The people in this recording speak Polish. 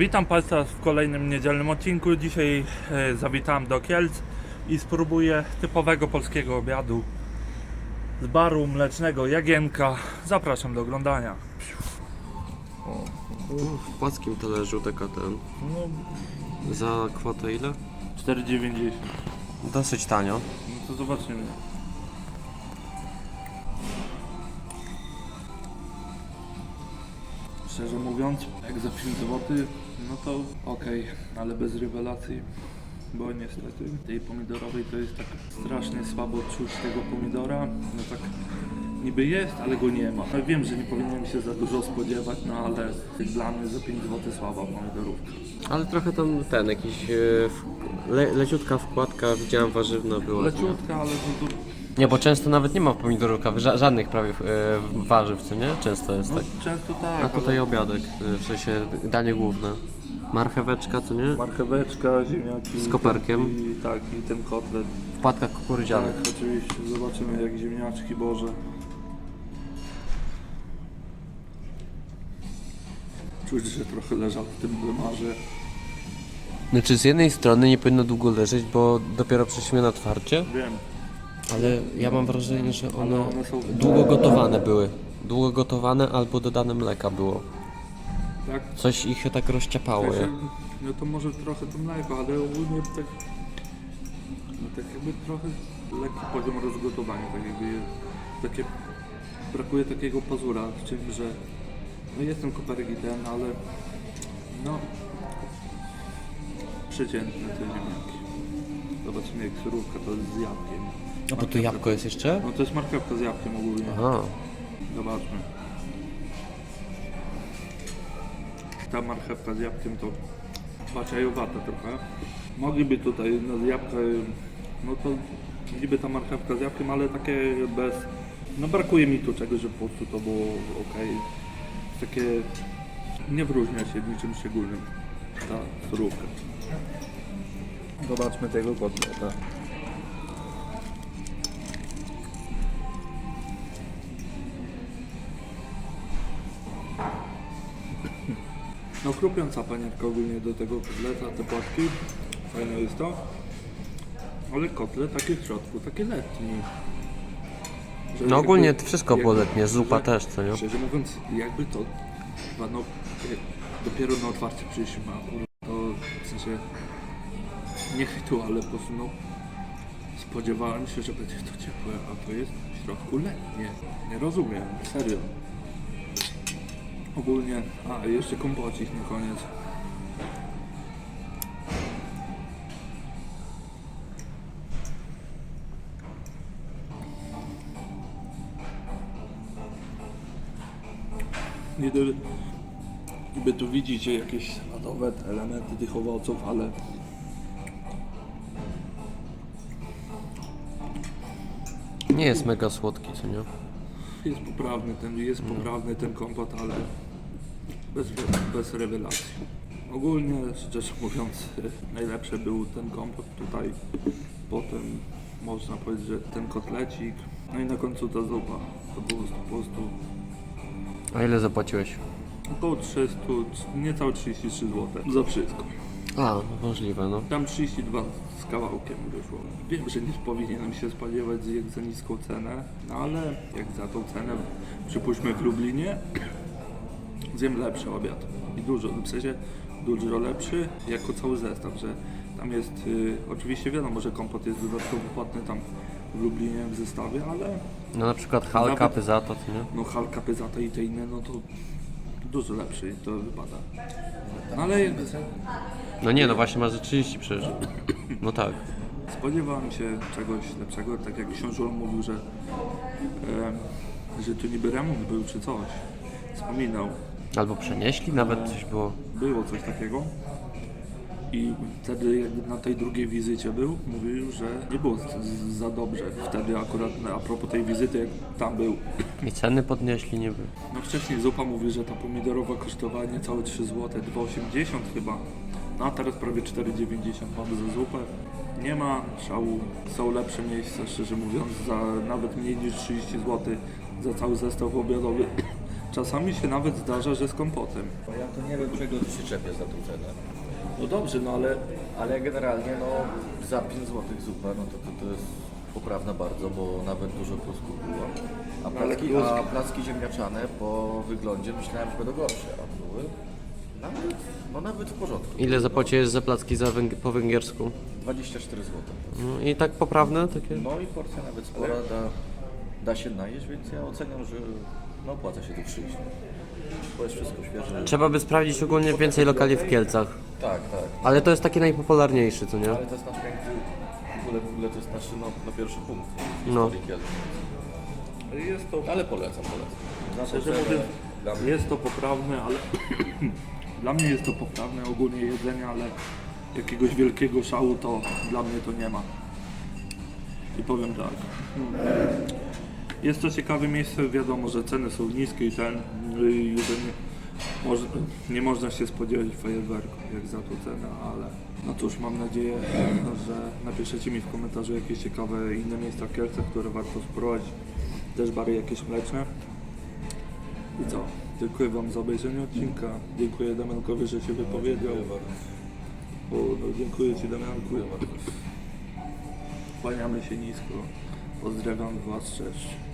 Witam Państwa w kolejnym niedzielnym odcinku. Dzisiaj e, zawitałem do Kielc i spróbuję typowego polskiego obiadu z baru mlecznego Jagienka. Zapraszam do oglądania. W płaskim talerzu taka ten. No, Za kwotę ile? 4,90. Dosyć tanio. No to zobaczymy. Szczerze mówiąc, jak za 5 zł, no to okej, ale bez rewelacji, bo niestety tej pomidorowej to jest tak strasznie słabo czuć tego pomidora, no tak niby jest, ale go nie ma. No wiem, że nie powinienem się za dużo spodziewać, no ale dla mnie za 5 zł słaba pomidorówka. Ale trochę tam ten, jakiś e, le, leciutka wkładka, widziałem warzywna była. Leciutka, ale to, to Nie, bo często nawet nie ma pomidorówka, ża żadnych prawie e, warzyw, co nie? Często jest no, tak. często tak. A tutaj obiadek, e, w sensie danie główne. Marcheweczka, co nie? Marcheweczka, ziemniaki. Z koperkiem. I, tak, i ten kotlet. Wkładka kukurydziana. Tak, oczywiście. Zobaczymy jak ziemniaczki, Boże. Czuć, że trochę leżał w tym blemarze. Znaczy z jednej strony nie powinno długo leżeć, bo dopiero przeszliśmy na twarcie, Wiem. Ale ja mam wrażenie, że one długo gotowane były. Długo gotowane albo dodane mleka było. Tak? Coś ich się tak rozciapało. No to może trochę to mleko, ale ogólnie tak... No tak jakby trochę lekki poziom rozgotowania, tak jakby takie... Brakuje takiego pazura, w czym, że... No jest ten koperek i ten, ale... No... Przeciętne te ziemniaki. Zobaczymy jak surówka to jest z jabłkiem. A bo tu jabłko jest jeszcze? No to jest marchewka z jabłkiem ogólnie. Aha. Zobaczmy. Ta marchewka z jabłkiem to baczajowata trochę. Mogliby tutaj no, z jabłka, no to niby ta marchewka z jabłkiem, ale takie bez... No brakuje mi tu czegoś, że po prostu to było ok. Takie nie wyróżnia się niczym szczególnym ta surówka. Zobaczmy tego kotleta. No chrupiąca panierka ogólnie do tego kotleta, te płatki. Fajne jest to. Ale kotlet taki w środku, taki letni. Że No ogólnie jakby- wszystko było jakby- letnie, zupa że- też, co nie? Szczerze mówiąc, jakby to chyba no jak dopiero na otwarcie a kurwa, to w sensie nie tu, ale po prostu no spodziewałem się, że będzie to ciepłe, a to jest w środku letnie. Nie rozumiem, serio. Ogólnie, a jeszcze kompocik na koniec. Niby, niby tu widzicie jakieś saladowe te elementy tych owoców, ale Nie jest mega słodki, co nie? Jest poprawny ten, jest poprawny ten kompot, ale bez, bez rewelacji. Ogólnie, szczerze mówiąc, najlepszy był ten kompot tutaj. Potem można powiedzieć, że ten kotlecik, no i na końcu ta zupa. To po prostu, po prostu A ile zapłaciłeś? około 300, niecałe 33 zł za wszystko. A, możliwe, no. Tam 32 z kawałkiem wyszło. Wiem, że nie powinienem się spodziewać jak za niską cenę, no ale jak za tą cenę, przypuśćmy w Lublinie, zjem lepszy obiad. I dużo, w sensie dużo lepszy jako cały zestaw, że tam jest, y, oczywiście wiadomo, że kompot jest dodatkowo płatny tam w Lublinie w zestawie, ale No na przykład halka, Nawet- pyzata, co nie? no halka, pyzata i te inne, no to dużo lepszy to wypada. No ale No nie, no właśnie ma ze 30 przecież. No tak. Spodziewałem się czegoś lepszego, tak jak książę mówił, że, e, że tu niby remont był czy coś. Wspominał, Albo przenieśli nawet coś było. było coś takiego. I wtedy jak na tej drugiej wizycie był, mówił, że nie było z- za dobrze. Wtedy akurat a propos tej wizyty, jak tam był. I ceny podnieśli niby. No wcześniej zupa mówi, że ta pomidorowa kosztowała niecałe 3 zł, 2,80 chyba. No a teraz prawie 4,90 mamy za zupę. Nie ma szału. Są lepsze miejsca, szczerze mówiąc, za nawet mniej niż 30 zł za cały zestaw obiadowy. Czasami się nawet zdarza, że z kompotem. Bo ja to nie wiem, czego ty się czepiasz za tą cenę. No dobrze, no ale Ale generalnie, no, za 5 zł zupa, no to, to, to jest poprawna bardzo, bo nawet dużo plusków było. A ale placki, a placki ziemniaczane po wyglądzie myślałem, że będą gorsze, a były nawet, no nawet w porządku. Ile zapłaciłeś za placki za węg- po węgiersku? 24 zł. No i tak poprawne takie? No i porcja nawet spora, da, da się najeść, więc ja oceniam, że no opłaca się tu przyjść. Bo jest wszystko świeże. Trzeba by sprawdzić ogólnie więcej lokali w Kielcach. Tak, tak. Ale to jest taki najpopularniejszy, co nie? Ale to jest nasz piękny, w ogóle, w ogóle to jest nasz no, no pierwszy punkt w No. historii Kielc. jest to, Ale polecam, polecam. Mówiąc, dla mnie jest to poprawne, ale dla mnie jest to poprawne ogólnie jedzenie, ale jakiegoś wielkiego szału to dla mnie to nie ma. I powiem tak. Jest to ciekawe miejsce, wiadomo, że ceny są niskie i ten jedzenie może, nie można się spodziewać fajerwerku jak za tą cenę, ale no cóż, mam nadzieję, że napiszecie mi w komentarzu jakieś ciekawe inne miejsca w Kielcach, które warto spróbować. Też bary jakieś mleczne. I co? Dziękuję Wam za obejrzenie odcinka. Dziękuję Damiankowi, że się wypowiedział. O, no, dziękuję Ci Damianku. Kłaniamy się nisko. Pozdrawiam Was, cześć.